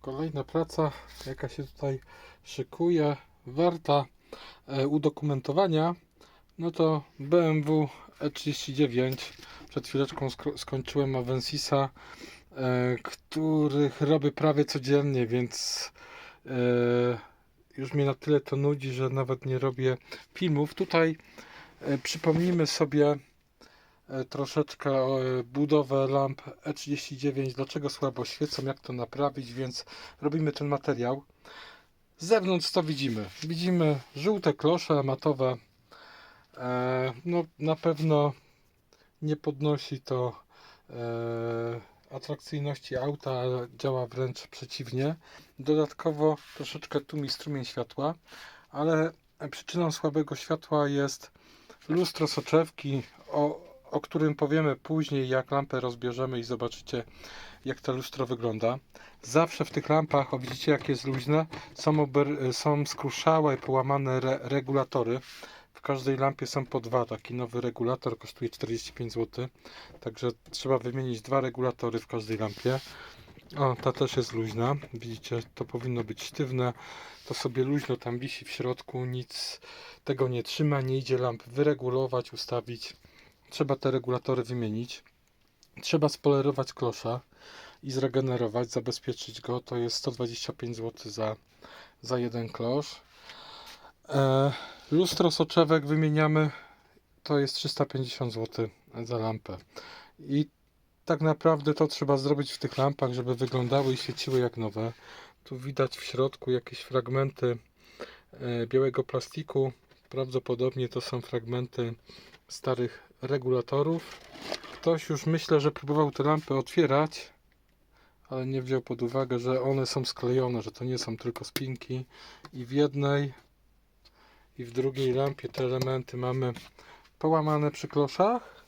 Kolejna praca, jaka się tutaj szykuje, warta e, udokumentowania, no to BMW E39. Przed chwileczką sko- skończyłem Avensisa, e, których robię prawie codziennie, więc e, już mnie na tyle to nudzi, że nawet nie robię filmów. Tutaj przypomnimy sobie troszeczkę o e, budowę lamp E39, dlaczego słabo świecą, jak to naprawić, więc robimy ten materiał. Z zewnątrz to widzimy. Widzimy żółte klosze matowe. E, no na pewno nie podnosi to e, atrakcyjności auta, działa wręcz przeciwnie. Dodatkowo troszeczkę tłumi strumień światła, ale przyczyną słabego światła jest lustro soczewki, o, o którym powiemy później, jak lampę rozbierzemy i zobaczycie, jak to lustro wygląda. Zawsze w tych lampach, o widzicie jak jest luźne, są, są skruszałe, połamane re, regulatory. W każdej lampie są po dwa. Taki nowy regulator kosztuje 45 zł. Także trzeba wymienić dwa regulatory w każdej lampie. O, ta też jest luźna. Widzicie, to powinno być sztywne. To sobie luźno tam wisi w środku. Nic tego nie trzyma. Nie idzie lamp wyregulować, ustawić. Trzeba te regulatory wymienić. Trzeba spolerować klosza i zregenerować, zabezpieczyć go. To jest 125 zł za, za jeden klosz. E, lustro soczewek wymieniamy. To jest 350 zł za lampę. I tak naprawdę to trzeba zrobić w tych lampach, żeby wyglądały i świeciły jak nowe. Tu widać w środku jakieś fragmenty e, białego plastiku. Prawdopodobnie to są fragmenty starych regulatorów. Ktoś już myślę, że próbował te lampy otwierać, ale nie wziął pod uwagę, że one są sklejone, że to nie są tylko spinki. I w jednej i w drugiej lampie te elementy mamy połamane przy kloszach.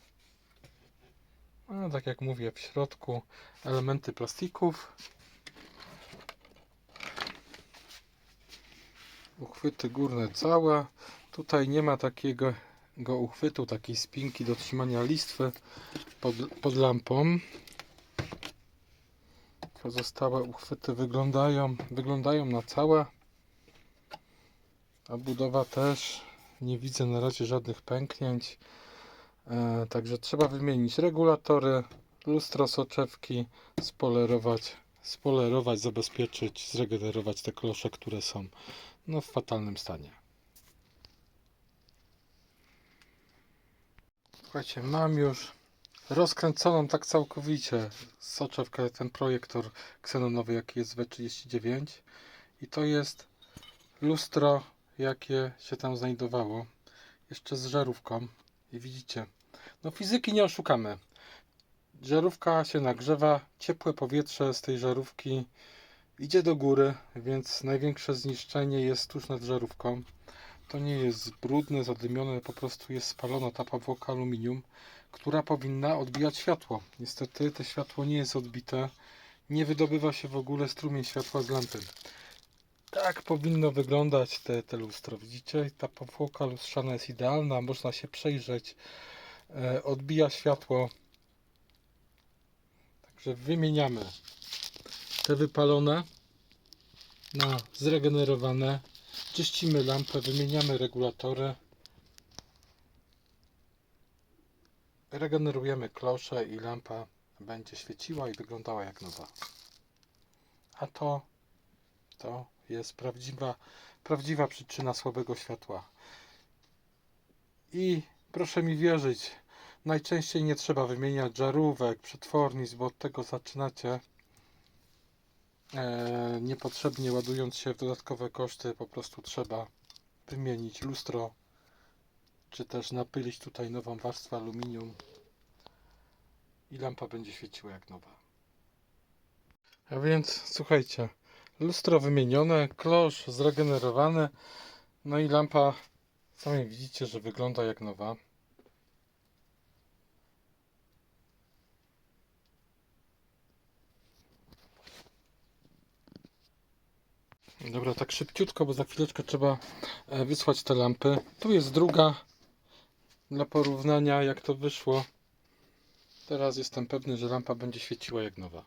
No, tak jak mówię, w środku elementy plastików. Uchwyty górne całe. Tutaj nie ma takiego go uchwytu, takiej spinki do trzymania listwy pod, pod lampą. Pozostałe uchwyty wyglądają, wyglądają na całe. A budowa też nie widzę na razie żadnych pęknięć. E, także trzeba wymienić regulatory, lustro soczewki, spolerować, spolerować, zabezpieczyć, zregenerować te klosze, które są no, w fatalnym stanie. Słuchajcie, mam już rozkręconą tak całkowicie soczewkę, ten projektor ksenonowy, jaki jest W39 i to jest lustro, jakie się tam znajdowało, jeszcze z żarówką i widzicie, no fizyki nie oszukamy. Żarówka się nagrzewa, ciepłe powietrze z tej żarówki idzie do góry, więc największe zniszczenie jest tuż nad żarówką. To nie jest brudne, zadymione, po prostu jest spalona ta powłoka aluminium, która powinna odbijać światło. Niestety to światło nie jest odbite, nie wydobywa się w ogóle strumień światła z lampy. Tak powinno wyglądać te, te lustro. Widzicie, ta powłoka lustrzana jest idealna, można się przejrzeć, e, odbija światło. Także wymieniamy te wypalone na zregenerowane. Czyścimy lampę, wymieniamy regulatory. Regenerujemy klosze i lampa będzie świeciła i wyglądała jak nowa. A to, to jest prawdziwa, prawdziwa przyczyna słabego światła. I proszę mi wierzyć, najczęściej nie trzeba wymieniać żarówek, przetwornic, bo od tego zaczynacie niepotrzebnie ładując się w dodatkowe koszty, po prostu trzeba wymienić lustro, czy też napylić tutaj nową warstwę aluminium i lampa będzie świeciła jak nowa. A więc słuchajcie, lustro wymienione, klosz zregenerowany, no i lampa, sami widzicie, że wygląda jak nowa. Dobra, tak szybciutko, bo za chwileczkę trzeba e, wysłać te lampy. Tu jest druga dla porównania, jak to wyszło. Teraz jestem pewny, że lampa będzie świeciła jak nowa.